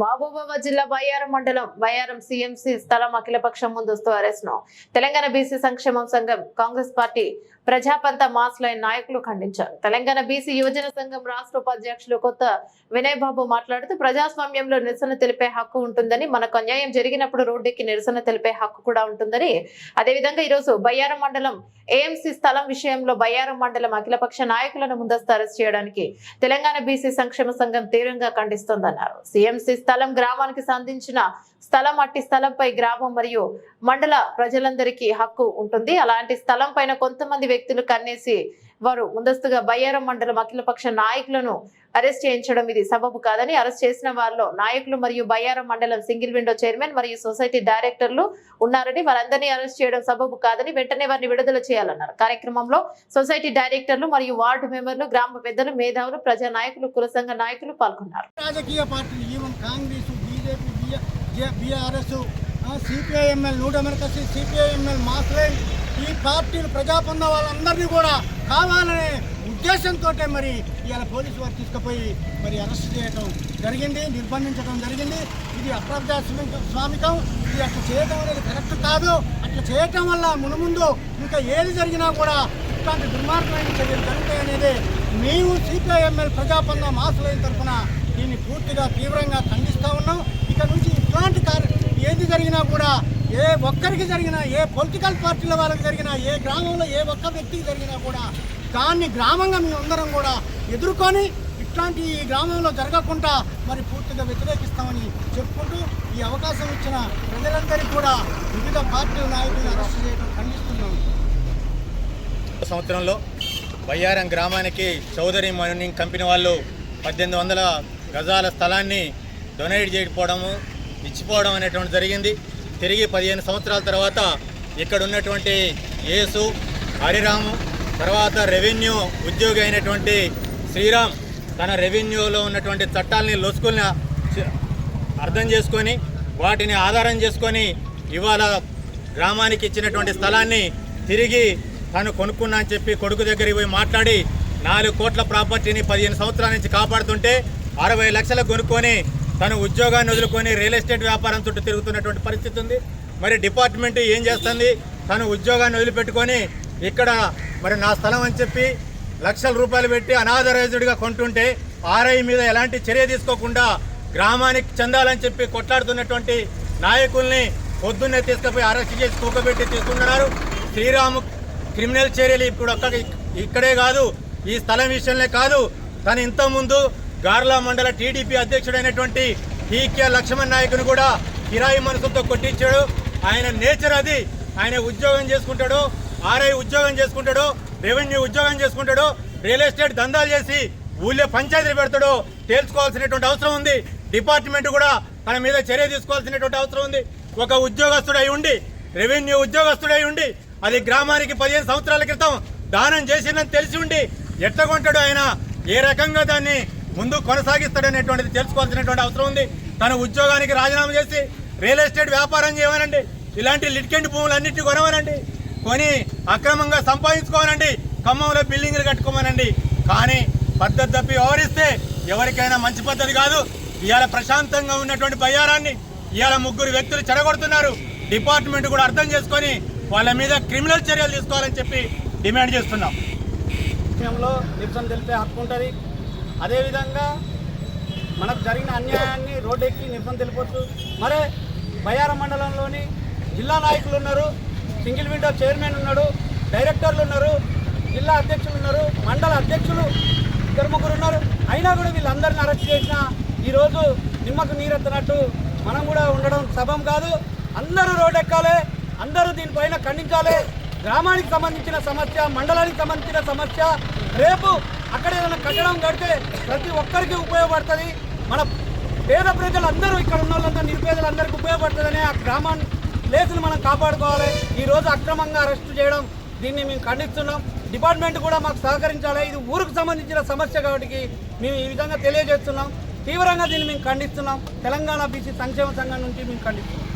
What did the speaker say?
మహబూబాబాద్ జిల్లా బయ్యారం మండలం బయ్యారం సీఎంసీ స్థలం అఖిలపక్షం ముందస్తు అరెస్ట్ తెలంగాణ బీసీ సంక్షేమం సంఘం కాంగ్రెస్ పార్టీ ప్రజాపంత మాస్ లైన్ నాయకులు ఖండించారు. తెలంగాణ బీసీ యువజన సంఘం రాష్ట్ర ఉపాధ్యక్షులు కొత్త వినయ్ బాబు మాట్లాడుతూ ప్రజాస్వామ్యంలో నిరసన తెలిపే హక్కు ఉంటుందని మనకు అన్యాయం జరిగినప్పుడు రోడ్డుకి నిరసన తెలిపే హక్కు కూడా ఉంటుందని అదేవిధంగా ఈరోజు బయ్యారం మండలం ఏఎంసీ స్థలం విషయంలో బయ్యారం మండలం అఖిలపక్ష నాయకులను ముందస్తు అరెస్ట్ చేయడానికి తెలంగాణ బీసీ సంక్షేమ సంఘం తీవ్రంగా ఖండిస్తోందన్నారు. సీఎంసీ స్థలం గ్రామానికి సంధించిన స్థలం అట్టి స్థలంపై గ్రామం మరియు మండల ప్రజలందరికీ హక్కు ఉంటుంది. అలాంటి స్థలం పైన కొంతమంది వ్యక్తులు కన్నేసి వారు ముందస్తుగా బయ్యారం మండలం అఖిలపక్ష నాయకులను అరెస్ట్ చేయించడం ఇది సబబు కాదని అరెస్ట్ చేసిన వారిలో నాయకులు మరియు బయ్యారం మండలం సింగిల్ విండో చైర్మన్ మరియు సొసైటీ డైరెక్టర్లు ఉన్నారని వారందరినీ అరెస్ట్ చేయడం సబబు కాదని వెంటనే వారిని విడుదల చేయాలన్నారు. కార్యక్రమంలో సొసైటీ డైరెక్టర్లు మరియు వార్డు మెంబర్లు గ్రామ పెద్దలు మేధావులు ప్రజా నాయకులు కుల సంఘ నాయకులు పాల్గొన్నారు. రాజకీయ పార్టీలు కాంగ్రెస్ బీజేపీ బీఆర్ఎస్ సిపిఐఎంఎల్ నూట అమెరికా సిపిఐఎంఎల్ మాస్లైన్ ఈ పార్టీలు ప్రజాపంద వాళ్ళందరినీ కూడా కావాలనే ఉద్దేశంతో మరి ఇవాళ పోలీసు వారు తీసుకుపోయి మరి అరెస్ట్ చేయడం జరిగింది నిర్బంధించడం జరిగింది. ఇది అప్రజాస్వామిక స్వామికం. ఇది అట్లా చేయడం అనేది కరెక్ట్ కాదు. అట్లా చేయటం వల్ల మునుముందు ఇంకా ఏది జరిగినా కూడా ఇట్లాంటి దుర్మార్గమైన చర్యలు జరుగుతాయనేది మేము సిపిఐఎంఎల్ ప్రజాపంద మాసులైన తరఫున దీన్ని పూర్తిగా తీవ్రంగా ఖండిస్తాం ఉన్నాం ఇక నుంచి ఇట్లాంటి కార్య ఏది జరిగినా కూడా ఏ ఒక్కరికి జరిగినా ఏ పొలిటికల్ పార్టీల వాళ్ళకి జరిగినా ఏ గ్రామంలో ఏ ఒక్క వ్యక్తికి జరిగినా కూడా దాన్ని గ్రామంగా మేమందరం కూడా ఎదుర్కొని ఇట్లాంటి ఈ గ్రామంలో జరగకుండా మరి పూర్తిగా వ్యతిరేకిస్తామని చెప్పుకుంటూ ఈ అవకాశం ఇచ్చిన ప్రజలందరికీ కూడా వివిధ పార్టీల నాయకులను అరెస్ట్ చేయడం ఖండిస్తున్నాం. సంవత్సరంలో బయ్యారం గ్రామానికి చౌదరి మైనింగ్ కంపెనీ వాళ్ళు పద్దెనిమిది వందల గజాల స్థలాన్ని డొనేట్ చేయకపోవడము ఇచ్చిపోవడం అనేటువంటి జరిగింది. తిరిగి పదిహేను సంవత్సరాల తర్వాత ఇక్కడ ఉన్నటువంటి యేసు హరిరాము తర్వాత రెవెన్యూ ఉద్యోగి అయినటువంటి శ్రీరామ్ తన రెవెన్యూలో ఉన్నటువంటి చట్టాలని లొసుకుల్ని అర్థం చేసుకొని వాటిని ఆధారం చేసుకొని ఇవాళ గ్రామానికి ఇచ్చినటువంటి స్థలాన్ని తిరిగి తను కొనుక్కున్నా అని చెప్పి కొడుకు దగ్గరికి పోయి మాట్లాడి నాలుగు కోట్ల ప్రాపర్టీని పదిహేను సంవత్సరాల నుంచి కాపాడుతుంటే అరవై లక్షలు కొనుక్కొని తను ఉద్యోగాన్ని వదులుకొని రియల్ ఎస్టేట్ వ్యాపారం చుట్టూ తిరుగుతున్నటువంటి పరిస్థితి ఉంది. మరి డిపార్ట్మెంట్ ఏం చేస్తుంది? తను ఉద్యోగాన్ని వదిలిపెట్టుకొని ఇక్కడ మరి నా స్థలం అని చెప్పి లక్షల రూపాయలు పెట్టి అనాథరైజ్డ్గా కొంటుంటే ఆర్ఐ మీద ఎలాంటి చర్య తీసుకోకుండా గ్రామానికి చెందాలని చెప్పి కొట్లాడుతున్నటువంటి నాయకుల్ని పొద్దున్నే తీసుకుపోయి అరెస్ట్ చేసి కూకబెట్టి తీసుకుంటున్నారు. శ్రీరాము క్రిమినల్ చర్యలు ఇప్పుడు ఒక్క ఇక్కడే కాదు ఈ స్థలం విషయంలో కాదు. తను ఇంతకుముందు గార్లా మండల టీడీపీ అధ్యక్షుడైనటువంటి టీకే లక్ష్మణ్ నాయకుని కూడా కిరాయి మనసుతో కొట్టించాడు. ఆయన నేచర్ అది. ఆయన ఉద్యోగం చేసుకుంటాడు ఆర్ఐ ఉద్యోగం చేసుకుంటాడు రెవెన్యూ ఉద్యోగం చేసుకుంటాడు రియల్ ఎస్టేట్ దందాలు చేసి ఊళ్ళో పంచాయతీలు పెడతాడో తేల్చుకోవాల్సినటువంటి అవసరం ఉంది. డిపార్ట్మెంట్ కూడా తన మీద చర్య తీసుకోవాల్సినటువంటి అవసరం ఉంది. ఒక ఉద్యోగస్తుడై ఉండి రెవెన్యూ ఉద్యోగస్తుడై ఉండి అది గ్రామానికి పదిహేను సంవత్సరాల క్రితం దానం చేసిందని తెలిసి ఉండి ఎట్లా కొంటాడు ఆయన? ఏ రకంగా దాన్ని ముందు కొనసాగిస్తాడనేటువంటిది తెలుసుకోవాల్సినటువంటి అవసరం ఉంది. తన ఉద్యోగానికి రాజీనామా చేసి రియల్ ఎస్టేట్ వ్యాపారం చేయమనండి. ఇలాంటి లిటికెంట్ భూములన్నింటినీ కొనవనండి కొని అక్రమంగా సంపాదించుకోమనండి. ఖమ్మంలో బిల్డింగ్లు కట్టుకోమనండి. కానీ పద్ధతి తప్పి వ్యవహరిస్తే ఎవరికైనా మంచి పద్ధతి కాదు. ఇవాళ ప్రశాంతంగా ఉన్నటువంటి బయ్యారాన్ని ఇవాళ ముగ్గురు వ్యక్తులు చెడగొడుతున్నారు. డిపార్ట్మెంట్ కూడా అర్థం చేసుకొని వాళ్ళ మీద క్రిమినల్ చర్యలు తీసుకోవాలని చెప్పి డిమాండ్ చేస్తున్నాం. విషయంలో నిరసన తెలిపే హక్కు ఉంటుంది. అదేవిధంగా మనకు జరిగిన అన్యాయాన్ని రోడ్డెక్కి నిరసన తెలిపొచ్చు మరే బయ్యారం మండలంలోని జిల్లా నాయకులు ఉన్నారు సింగిల్ విండో చైర్మన్ ఉన్నాడు డైరెక్టర్లు ఉన్నారు జిల్లా అధ్యక్షులు ఉన్నారు మండల అధ్యక్షులు ఇద్దరు ముగ్గురు ఉన్నారు. అయినా కూడా వీళ్ళందరిని అరెస్ట్ చేసిన ఈరోజు నిమ్మకు నీరెత్తనట్టు మనం కూడా ఉండడం సభం కాదు. అందరూ రోడ్ ఎక్కాలి అందరూ దీనిపైన ఖండించాలి. గ్రామానికి సంబంధించిన సమస్య మండలానికి సంబంధించిన సమస్య రేపు అక్కడ ఏదైనా కట్టడం కడితే ప్రతి ఒక్కరికి ఉపయోగపడుతుంది. మన పేద ప్రజలందరూ ఇక్కడ ఉన్న వాళ్ళంతా నిరుపేదలందరికీ ఉపయోగపడుతుందనే ఆ గ్రామాన్ని ప్లేసులు మనం కాపాడుకోవాలి. ఈ రోజు అక్రమంగా అరెస్ట్ చేయడం దీన్ని మేము ఖండిస్తున్నాం. డిపార్ట్మెంట్ కూడా మాకు సహకరించాలి. ఇది ఊరికి సంబంధించిన సమస్య కాబట్టి మేము ఈ విధంగా తెలియజేస్తున్నాం. తీవ్రంగా దీన్ని మేము ఖండిస్తున్నాం. తెలంగాణ బీసీ సంక్షేమ సంఘం నుంచి మేము ఖండిస్తున్నాం.